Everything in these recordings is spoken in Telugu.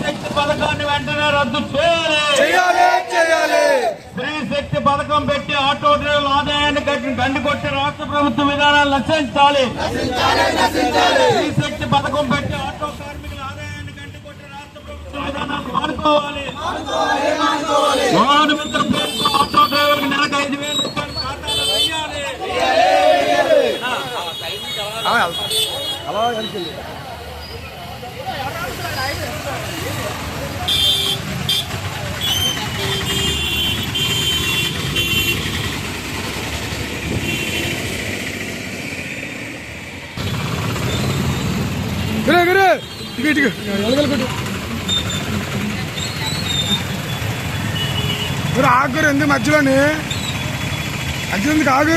శక్తి వెంటనే రద్దు చేయాలి పథకం పెట్టి ఆటో డ్రైవర్ల ఆదాయాన్ని కొట్టి రాష్ట్ర ప్రభుత్వ విధానాలు నశించాలి. పథకం పెట్టి ఆటో ఆదాయాన్ని రాష్ట్ర ప్రభుత్వ ఆడుకోవాలి 안 봐. 가만 히 그래 그래 이거 이거 연결거든 ഒരു ആക്ക് രണ്ട് മറ്റുള്ളേ അഞ്ചു ആക്ക്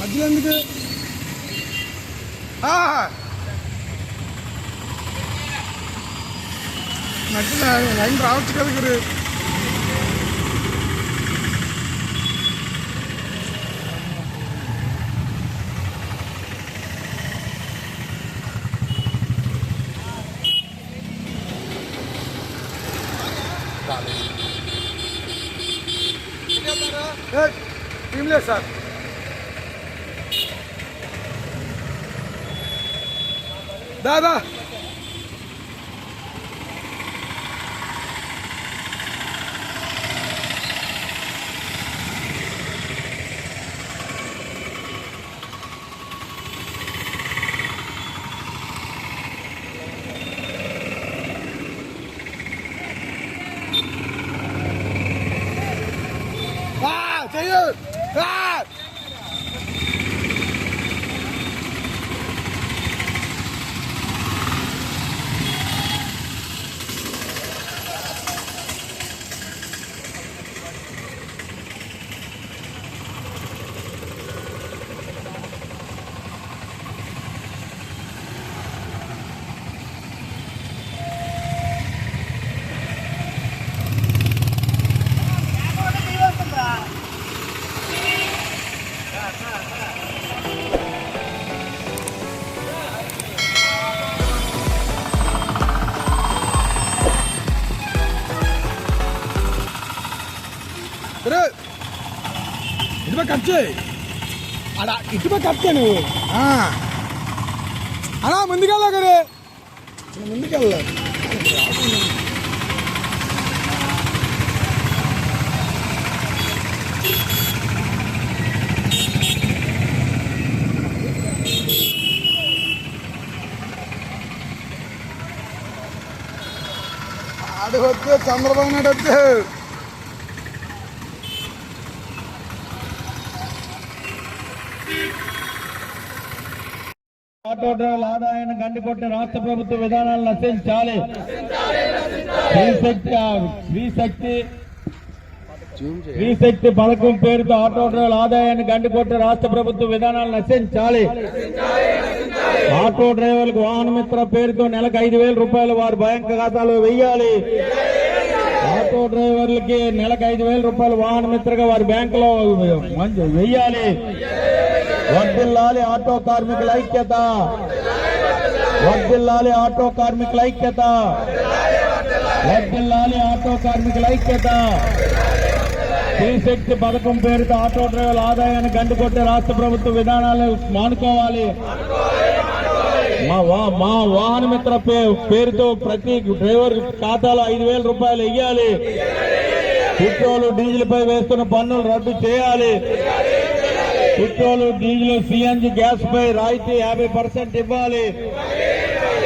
మధ్యలో ఎందుకు ఆ. మధ్యలో లైన్ రావచ్చు కదా గురు ఏం टीमलेस सर दादा Taylor! Ah! ఇటుపై కట్ చేయి అలా ఇటుపై కట్ చేయి నువ్వు ఆ. అలా ముందుకెళ్ళా గురు ఇలా ముందుకెళ్ళా ఆడు వద్దు చంద్రబాబు నాయుడు వద్దు ఆటో డ్రైవర్ల ఆదాయాన్ని గండికొట్టి రాష్ట్ర ప్రభుత్వ విధానాలు నశించాలి. స్త్రీశక్తి స్త్రీశక్తి స్త్రీశక్తి పథకం పేరుతో ఆటో డ్రైవర్ల ఆదాయాన్ని గండికొట్టి రాష్ట్ర ప్రభుత్వ విధానాలు నశించాలి. ఆటో డ్రైవర్లకు వాహన మిత్ర పేరుతో నెలకు ఐదు వేల రూపాయలు వారి బ్యాంక్ ఖాతాలో వెయ్యాలి. ఆటో డ్రైవర్లకి నెలకు ఐదు వేల రూపాయలు వాహన మిత్రగా వారి బ్యాంకులో మంచి వెయ్యాలి. వర్దిల్లాలి ఆటో కార్మికుల ఐక్యత. వర్దిల్లాలి ఆటో కార్మికుల ఐక్యత. వర్దిల్లాలి ఆటో కార్మికుల ఐక్యత. శ్రీశక్తి పథకం పేరుతో ఆటో డ్రైవర్ల ఆదాయాన్ని గండుకొట్టే రాష్ట్ర ప్రభుత్వ విధానాలు మానుకోవాలి. మా వా- మా వాహన మిత్ర పే- పేరుతో ప్రతి డ్రైవర్ ఖాతాలో ఐదు వేల రూపాయలు వెయ్యాలి. పెట్రోల్ డీజిల్ పై వేస్తున్న పన్నులు రద్దు చేయాలి. పెట్రోల్ డీజిల్ సిఎన్జి గ్యాస్ పై రాయితీ యాభై పర్సెంట్ ఇవ్వాలి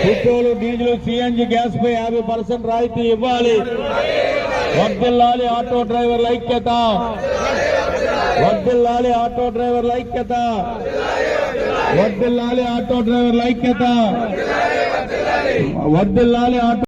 పెట్రోల్ డీజిల్ సిఎన్జి గ్యాస్ పై యాభై పర్సెంట్ రాయితీ ఇవ్వాలి వర్దిల్లాలి ఆటో డ్రైవర్ల ఐక్యత వర్దిల్లాలి ఆటో డ్రైవర్ల ఐక్యత వర్దిల్లాలి ఆటో డ్రైవర్ల ఐక్యత వర్దిల్లాలి ఆటో